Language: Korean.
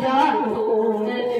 한잔